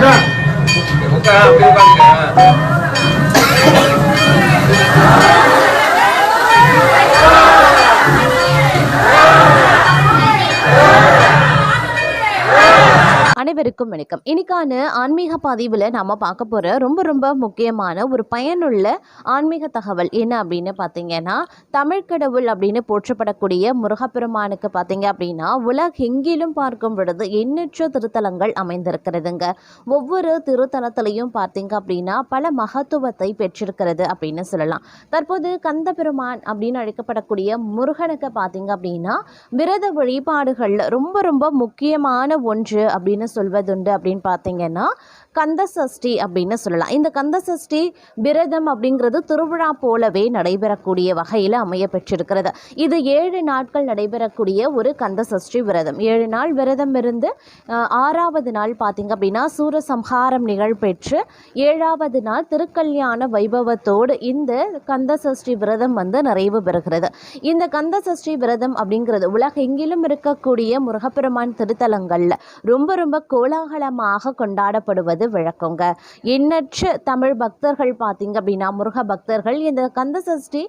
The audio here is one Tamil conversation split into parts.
가자. 못 가. 우리 가자. அனைவருக்கும் வணக்கம். இன்னைக்கான ஆன்மீக பதிவில் நம்ம பார்க்க போகிற ரொம்ப ரொம்ப முக்கியமான ஒரு பயனுள்ள ஆன்மீக தகவல் என்ன அப்படின்னு பார்த்தீங்கன்னா தமிழ் கடவுள் அப்படின்னு போற்றப்படக்கூடிய முருகப்பெருமானுக்கு பார்த்தீங்க அப்படின்னா உலகெங்கிலும் பார்க்கும் பொழுது எண்ணற்ற திருத்தலங்கள் அமைந்திருக்கிறதுங்க. ஒவ்வொரு திருத்தலத்திலையும் பார்த்தீங்க அப்படின்னா பல மகத்துவத்தை பெற்றிருக்கிறது அப்படின்னு சொல்லலாம். தற்போது கந்த பெருமான் அப்படின்னு அழைக்கப்படக்கூடிய முருகனுக்கு பார்த்தீங்க அப்படின்னா விரத வழிபாடுகளில் ரொம்ப ரொம்ப முக்கியமான ஒன்று அப்படின்னு சொல்வதுண்டு அப்படின்னு பார்த்தீங்கன்னா கந்த சஷ்டி அப்படின்னு சொல்லலாம். இந்த கந்த சஷ்டி விரதம் அப்படிங்கிறது திருவிழா போலவே நடைபெறக்கூடிய வகையில் அமைய பெற்றிருக்கிறது. இது ஏழு நாட்கள் நடைபெறக்கூடிய ஒரு கந்த சஷ்டி விரதம். ஏழு நாள் விரதம் இருந்து ஆறாவது நாள் பார்த்தீங்க அப்படின்னா சூரசம்ஹாரம் நிகழ்பெற்று ஏழாவது நாள் திருக்கல்யாண வைபவத்தோடு இந்த கந்த சஷ்டி விரதம் வந்து நிறைவு பெறுகிறது. இந்த கந்த சஷ்டி விரதம் அப்படிங்கிறது உலகெங்கிலும் இருக்கக்கூடிய முருகப்பெருமான் திருத்தலங்களில் ரொம்ப ரொம்ப கோலாகலமாக கொண்டாடப்படுவது வழக்கங்க. எண்ணற்ற தமிழ் பக்தர்கள் பார்த்தீங்க அப்படின்னா முருக பக்தர்கள் இந்த கந்த சஷ்டி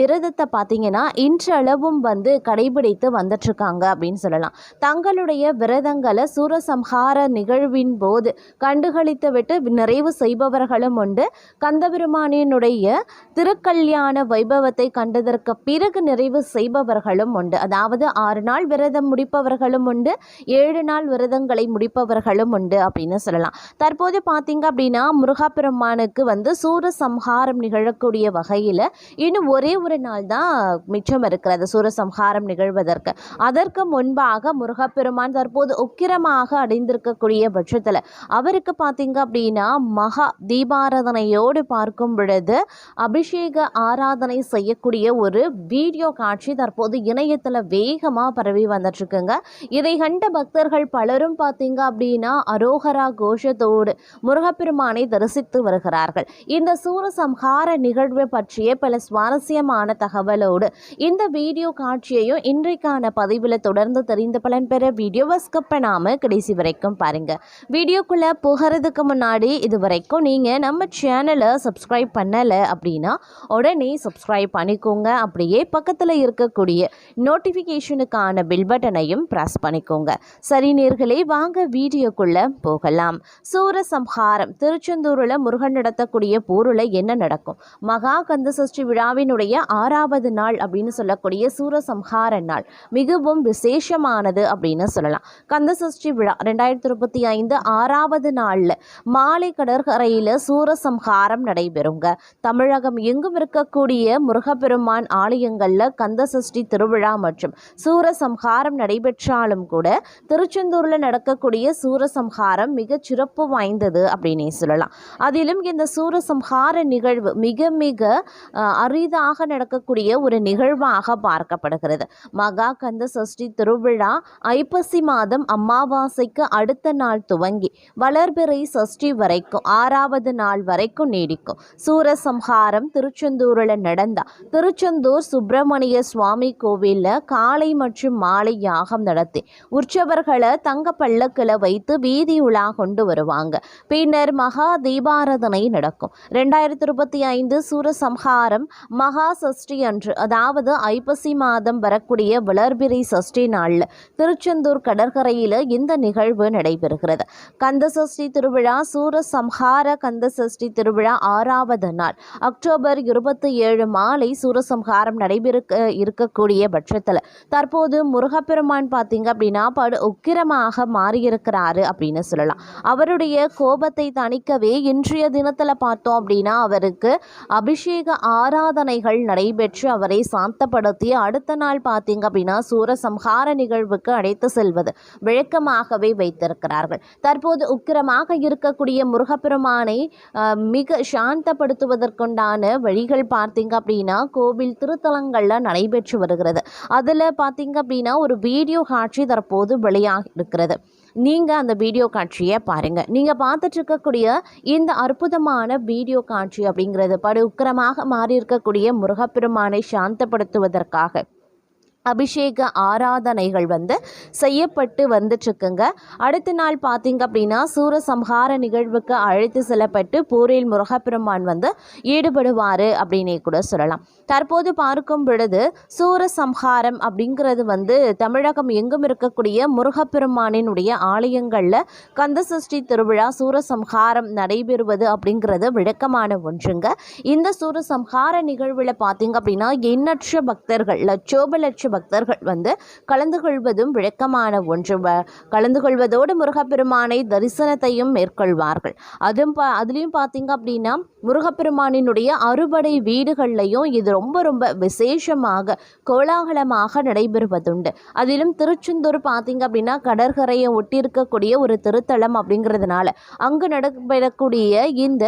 விரதத்தை பார்த்தீங்கன்னா இன்றளவும் வந்து கடைபிடித்து வந்துட்டுருக்காங்க அப்படின்னு சொல்லலாம். தங்களுடைய விரதங்களை சூரசம்ஹார நிகழ்வின் போது கண்டுகளித்து விட்டு நிறைவு செய்பவர்களும் உண்டு. கந்தபெருமானினுடைய திருக்கல்யாண வைபவத்தை கண்டதற்கு பிறகு நிறைவு செய்பவர்களும் உண்டு. அதாவது ஆறு நாள் விரதம் முடிப்பவர்களும் உண்டு. ஏழு நாள் விரதங்களை முடி இருப்பவர்களும் உண்டு அப்படின்னு சொல்லலாம். தற்போது பார்த்தீங்க அப்படின்னா முருகாபெருமானுக்கு வந்து சூர சம்ஹாரம் நிகழக்கூடிய வகையில் இன்னும் ஒரே ஒரு நாள் தான் மிச்சம் இருக்கிறது சூர சம்ஹாரம் நிகழ்வதற்கு. அதற்கு முன்பாக முருகப்பெருமான் தற்போது உக்கிரமாக அடைந்திருக்கக்கூடிய பட்சத்தில் அவருக்கு பார்த்தீங்க அப்படின்னா மகா தீபாராதனையோடு பார்க்கும் பொழுது அபிஷேக ஆராதனை செய்யக்கூடிய ஒரு வீடியோ காட்சி தற்போது இணையத்தில் வேகமாக பரவி வந்துட்டுருக்குங்க இதை கண்ட பக்தர்கள் பலரும் பார்த்தீங்க அப்படின்னா அரோகரா கோஷத்தோடு முருகப்பெருமானை தரிசித்து வருகிறார்கள். இந்த சூரசம்ஹார நிகழ்வு பற்றிய பல சுவாரஸ்யமான தகவலோடு இந்த வீடியோ காட்சியையும் இன்றைக்கான பதிவில் தொடர்ந்து தெரிந்து பலன் பெற வீடியோவை ஸ்கிப் பண்ணாமல் கடைசி வரைக்கும் பாருங்கள் வீடியோக்குள்ளே போகிறதுக்கு முன்னாடி இது வரைக்கும் நீங்கள் நம்ம சேனலை சப்ஸ்கிரைப் பண்ணலை அப்படின்னா உடனே சப்ஸ்கிரைப் பண்ணிக்கோங்க. அப்படியே பக்கத்தில் இருக்கக்கூடிய நோட்டிஃபிகேஷனுக்கான பில் பட்டனையும் ப்ரெஸ் பண்ணிக்கோங்க. சரி நேர்களே வாங்க வீடியோக்குள்ளே போகலாம். சூரசம்ஹாரம். திருச்செந்தூரில் முருகன் நடத்தக்கூடிய போரில் என்ன நடக்கும்? மகா கந்த சஷ்டி விழாவினுடைய ஆறாவது நாள் அப்படின்னு சொல்லக்கூடிய சூரசம்ஹார நாள். மிகவும் விசேஷமானது அப்படின்னு சொல்லலாம். கந்த சஷ்டி விழா ரெண்டாயிரத்தி இருபத்தி ஐந்து ஆறாவது நாளில் மாலை கடற்கரையில் சூரசம்ஹாரம் நடைபெறுங்க. தமிழகம் எங்கும் இருக்கக்கூடிய முருகப்பெருமான் ஆலயங்களில் கந்த சஷ்டி திருவிழா மற்றும் சூரசம்ஹாரம் நடைபெற்றாலும் கூட திருச்செந்தூரில் நடக்கக்கூடிய இவருடைய சூரசம்ஹாரம் மிக சிறப்பு வாய்ந்தது அப்படின்னே சொல்லலாம். அதிலும் இந்த சூரசம்ஹார நிகழ்வு மிக மிக அரிதாக நடக்கக்கூடிய ஒரு நிகழ்வாக பார்க்கப்படுகிறது. மகா கந்த சஷ்டி திருவிழா ஐப்பசி மாதம் அமாவாசைக்கு அடுத்த நாள் துவங்கி வளர்பிறை சஷ்டி வரைக்கும் ஆறாவது நாள் வரைக்கும் நீடிக்கும். சூரசம்ஹாரம் திருச்செந்தூரில் நடந்தா திருச்செந்தூர் சுப்பிரமணிய சுவாமி கோவிலில் காலை மற்றும் மாலை யாகம் நடத்தி உற்சவர்களை தங்க பல்லக்கில் வைத்து வீதி உலா கொண்டு வருவாங்க. பின்னர் மகா தீபாராதனை நடக்கும். ரெண்டாயிரத்தி இருபத்தி ஐந்து சூரசம்ஹாரம் மகா சஷ்டி அன்று அதாவது ஐப்பசி மாதம் வரக்கூடிய வளர்பிறை சஷ்டி நாளில் திருச்செந்தூர் கடற்கரையில் இந்த நிகழ்வு நடைபெறுகிறது. கந்த சஷ்டி திருவிழா சூரசம்ஹார கந்த சஷ்டி திருவிழா ஆறாவது நாள். அக்டோபர் இருபத்தி ஏழு மாலை சூரசம்ஹாரம் நடைபெறுக்க இருக்கக்கூடிய பட்சத்தில் தற்போது முருகப்பெருமான் பார்த்தீங்க அப்படின்னா படு உக்கிரமாக மாறிய இருக்கிறாரு அப்படின்னு சொல்லலாம். அவருடைய கோபத்தை தணிக்கவே இன்றைய தினத்தில் பார்த்தோம் அப்படின்னா அவருக்கு அபிஷேக ஆராதனைகள் நடைபெற்று அவரை சாந்தப்படுத்தி அடுத்த நாள் பார்த்தீங்க அப்படின்னா சூரசம்ஹார நிகழ்வுக்கு அழைத்து செல்வது விளக்கமாகவே வைத்திருக்கிறார்கள். தற்போது உக்கிரமாக இருக்கக்கூடிய முருகப்பெருமானை மிக சாந்தப்படுத்துவதற்குண்டான வழிகள் பார்த்தீங்க அப்படின்னா கோவில் திருத்தலங்களில் நடைபெற்று வருகிறது. அதில் பார்த்தீங்க அப்படின்னா ஒரு வீடியோ காட்சி தற்போது வெளியாக இருக்கிறது. நீங்கள் அந்த வீடியோ காட்சியை பாருங்கள் நீங்கள் பார்த்துட்டு இருக்கக்கூடிய இந்த அற்புதமான வீடியோ காட்சி அப்படிங்கிறது படு உக்கிரமாக மாறியிருக்கக்கூடிய முருகப்பெருமானை சாந்தப்படுத்துவதற்காக அபிஷேக ஆராதனைகள் வந்து செய்யப்பட்டு வந்துட்டுருக்குங்க. அடுத்த நாள் பார்த்தீங்க அப்படின்னா சூரசம்ஹார நிகழ்வுக்கு அழைத்து செல்லப்பட்டு போரில் முருகப்பெருமான் வந்து ஈடுபடுவார் அப்படின்னே கூட சொல்லலாம். தற்போது பார்க்கும் பொழுது சூரசம்ஹாரம் அப்படிங்கிறது வந்து தமிழகம் எங்கும் இருக்கக்கூடிய முருகப்பெருமானினுடைய ஆலயங்களில் கந்தசஷ்டி திருவிழா சூரசம்ஹாரம் நடைபெறுவது அப்படிங்கிறது விளக்கமான ஒன்றுங்க. இந்த சூரசம்ஹார நிகழ்வில் பார்த்தீங்க அப்படின்னா எண்ணற்ற பக்தர்கள் லட்சோப லட்ச பக்தர்கள் வந்து கலந்து கொள்வதும் விளக்கமான ஒன்று. கலந்து கொள்வதோடு முருகப்பெருமானை தரிசனத்தையும் மேற்கொள்வார்கள். அதுவும் பா அதுலேயும் பார்த்தீங்க அப்படின்னா முருகப்பெருமானினுடைய அறுபடை வீடுகள்லையும் இது ரொம்ப ரொம்ப விசேஷமாக கோலாகலமாக நடைபெறுவதுண்டு. அதிலும் திருச்செந்தூர் பார்த்திங்க அப்படின்னா கடற்கரையை ஒட்டி இருக்கக்கூடிய ஒரு திருத்தலம் அப்படிங்கிறதுனால அங்கு நடைபெறக்கூடிய இந்த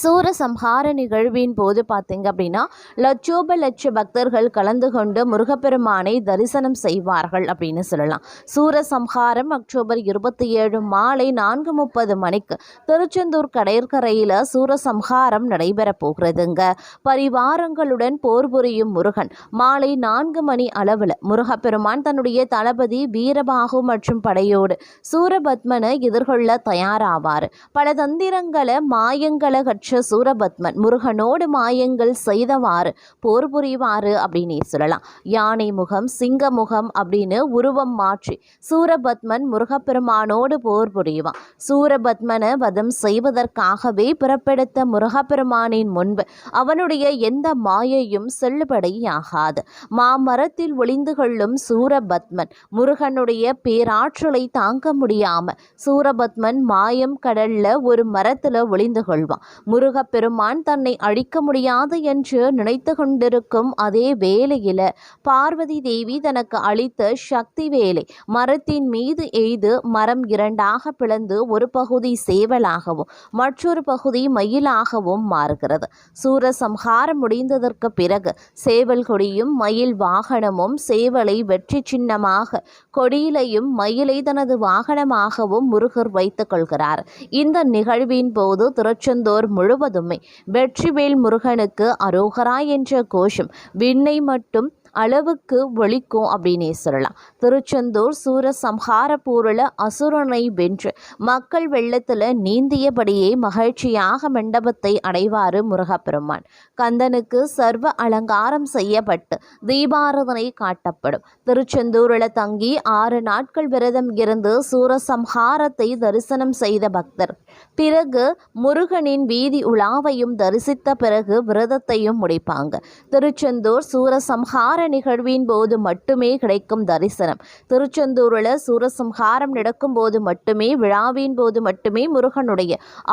சூரசம்ஹார நிகழ்வின் போது பார்த்தீங்க அப்படின்னா லட்சோப லட்ச பக்தர்கள் கலந்து கொண்டு முருகப்பெருமானை தரிசனம் செய்வார்கள் அப்படின்னு சொல்லலாம். சூரசம்ஹாரம் அக்டோபர் இருபத்தி ஏழு மாலை நான்கு முப்பது மணிக்கு திருச்செந்தூர் கடற்கரையில் சூரசம்ஹாரம் நடைபெறப் போகிறதுங்க. பரிவாரங்களுடன் போர் புரியும் முருகன் மாலை நான்கு மணி அளவில் முருகப்பெருமான் தன்னுடைய தளபதி வீரபாகு மற்றும் படையோடு சூரபத்மனை எதிர்கொள்ள தயாராவார். பல தந்திரங்களை மாயங்களை பெற்ற சூரபத்மன் முருகனோடு மாயங்கள் செய்தவாறு போர் புரிவாரு அப்படின்னே சொல்லலாம். யானை முகம் சிங்க முகம் அப்படின்னு உருவம் மாற்றி சூரபத்மன் முருகப்பெருமானோடு போர் புரிவான். சூரபத்மனை வதம் செய்வதற்காகவே பிறப்பெடுத்த முருகப்பெருமானின் முன்பு அவனுடைய எந்த மாயையும் செல்லுபடியாகாது. மாமரத்தில் ஒளிந்து கொள்ளும் சூரபத்மன் முருகனுடைய பேராற்றலை தாங்க முடியாம சூரபத்மன் மாயம் கடல்ல ஒரு மரத்துல ஒளிந்து கொள்வான். முருகப்பெருமான் தன்னை அழிக்க முடியாது என்று நினைத்து கொண்டிருக்கும் அதே வேளையில பார்வதி தேவி தனக்கு அளித்த சக்தி வேலை மரத்தின் மீது எய்து மரம் இரண்டாக பிளந்து ஒரு பகுதி சேவலாகவும் மற்றொரு பகுதி மயிலாகவும் மாறுகிறது. சூரசம்ஹாரம் முடிந்ததற்கு பிறகு சேவல் கொடியும் மயில் வாகனமும் சேவலை வெற்றி சின்னமாக கொடியிலையும் மயிலை தனது வாகனமாகவும் முருகர் வைத்துக் கொள்கிறார். இந்த நிகழ்வின் போது திருச்செந்தூர் முழுவதுமே. வெற்றிவேல் முருகனுக்கு அரோகரா என்ற கோஷம். விண்ணை மட்டும் அளவுக்கு ஒழிக்கும் அப்படின்னே சொல்லலாம். திருச்செந்தூர் சூரசம்ஹார பூரில் அசுரனை வென்று மக்கள் வெள்ளத்தில் நீந்தியபடியே மகிழ்ச்சியாக மண்டபத்தை அடைவாரு முருகப்பெருமான். கந்தனுக்கு சர்வ அலங்காரம் செய்யப்பட்டு தீபாரதனை காட்டப்படும். திருச்செந்தூரில் தங்கி ஆறு நாட்கள் விரதம் இருந்து சூரசம்ஹாரத்தை தரிசனம் செய்த பக்தர். பிறகு முருகனின் வீதி உலாவையும் தரிசித்த பிறகு விரதத்தையும் முடிப்பாங்க. திருச்செந்தூர் சூரசம்ஹார நிகழ்வின் போது மட்டுமே கிடைக்கும் தரிசனம். திருச்செந்தூரில் சூரசம்ஹாரம் நடக்கும் போது மட்டுமே விழாவின் போது மட்டுமே முருகனுடைய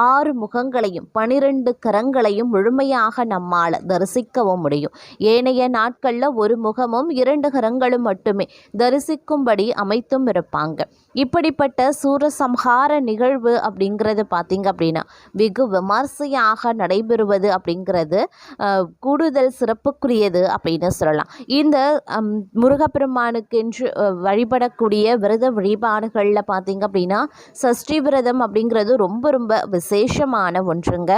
ஆறு முகங்களையும் பனிரெண்டு கரங்களையும் முழுமையாக நம்மால் தரிசிக்கவும் முடியும். ஏனைய நாட்களில் ஒரு முகமும் இரண்டு கரங்களும் மட்டுமே தரிசிக்கும்படி அமைத்தும் இருப்பாங்க. இப்படிப்பட்ட சூரசம்ஹார நிகழ்வு அப்படிங்கிறது பார்த்தீங்க அப்படின்னா வெகு விமர்சையாக நடைபெறுவது அப்படிங்கிறது கூடுதல் சிறப்புக்குரியது அப்படின்னு சொல்லலாம். இந்த முருகப்பெருமானுக்கு முருகப்பெருமானுக்கென்று வழிபடக்கூடிய விரத வழிபாடுகளில் பார்த்தீங்க அப்படின்னா சஷ்டி விரதம் அப்படிங்கிறது ரொம்ப ரொம்ப விசேஷமான ஒன்றுங்க.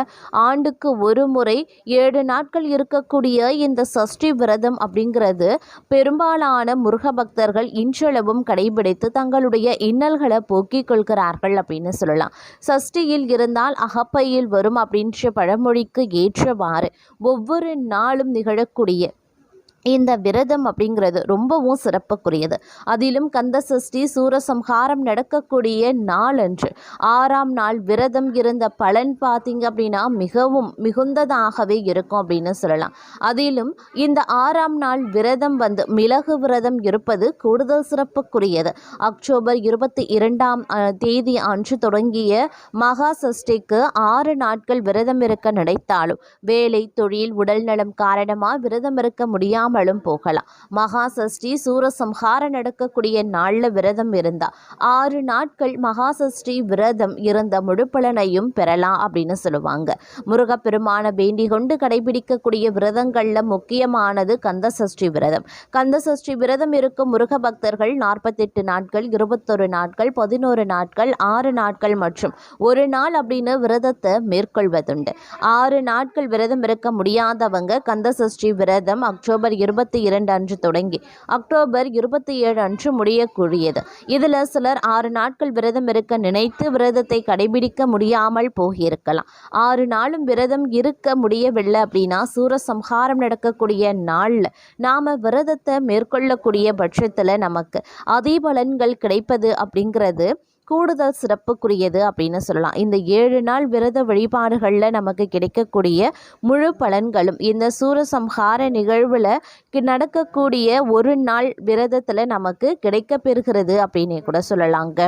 ஆண்டுக்கு ஒரு முறை ஏழு நாட்கள் இருக்கக்கூடிய இந்த சஷ்டி விரதம் அப்படிங்கிறது பெரும்பாலான முருக பக்தர்கள் இன்றளவும் கடைபிடித்து தங்களுடைய இன்னல்களை போக்கிக் கொள்கிறார்கள் அப்படின்னு சொல்லலாம். சஷ்டியில் இருந்தால் அகப்பையில் வரும் அப்படின்ற பழமொழிக்கு ஏற்றவாறு ஒவ்வொரு நாளும் நிகழக்கூடிய இந்த விரதம் அப்படிங்கிறது ரொம்பவும் சிறப்புக்குரியது. அதிலும் கந்த சஷ்டி சூரசம்ஹாரம் நடக்கக்கூடிய நாளன்று. ஆறாம் நாள் விரதம் இருந்த பலன் பார்த்தீங்க அப்படின்னா மிகவும் மிகுந்ததாகவே இருக்கும் அப்படின்னு சொல்லலாம். அதிலும் இந்த ஆறாம் நாள் விரதம் வந்து மிளகு விரதம் இருப்பது கூடுதல் சிறப்புக்குரியது. அக்டோபர் இருபத்தி இரண்டாம் தேதி அன்று தொடங்கிய மகா சஷ்டிக்கு ஆறு நாட்கள் விரதம் இருக்க நினைத்தாலும் வேலை தொழில் உடல்நலம் காரணமாக விரதம் இருக்க இல்லாமலும் போகலாம். மகா சஷ்டி சூரசம்ஹார நடக்கக்கூடிய நாளில் விரதம் இருந்தா. ஆறு நாட்கள் மகா சஷ்டி விரதம் இருந்த முழுப்பலனையும் பெறலாம் அப்படின்னு சொல்லுவாங்க. முருகப்பெருமான வேண்டி கொண்டு கடைபிடிக்கக்கூடிய விரதங்களில் முக்கியமானது கந்த சஷ்டி விரதம். கந்த சஷ்டி விரதம் இருக்கும் முருக பக்தர்கள் நாற்பத்தெட்டு நாட்கள் இருபத்தொரு நாட்கள் பதினோரு நாட்கள் ஆறு நாட்கள் மற்றும் ஒரு நாள் அப்படின்னு விரதத்தை மேற்கொள்வதுண்டு. ஆறு நாட்கள் விரதம் இருக்க முடியாதவங்க கந்த சஷ்டி விரதம் அக்டோபர் இருபத்தி இரண்டு அன்று தொடங்கி அக்டோபர் இருபத்தி ஏழு அன்று முடியக்கூடியது இதில் சிலர் ஆறு நாட்கள் விரதம் இருக்க நினைத்து விரதத்தை கடைபிடிக்க முடியாமல் போகியிருக்கலாம். ஆறு நாளும் விரதம் இருக்க முடியவில்லை அப்படின்னா சூரசம்ஹாரம் நடக்கக்கூடிய நாளில் நாம் விரதத்தை மேற்கொள்ளக்கூடிய பட்சத்தில் நமக்கு அதிபலன்கள் கிடைப்பது அப்படிங்கிறது கூடுதல் சிறப்புக்குரியது அப்படின்னு சொல்லலாம். இந்த ஏழு நாள் விரத வழிபாடுகளில் நமக்கு கிடைக்கக்கூடிய முழு பலன்களும் இந்த சூரசம்ஹார நிகழ்வில் நடக்கக்கூடிய ஒரு நாள் விரதத்தில் நமக்கு கிடைக்கப்பெறுகிறது அப்படின்னே கூட சொல்லலாங்க.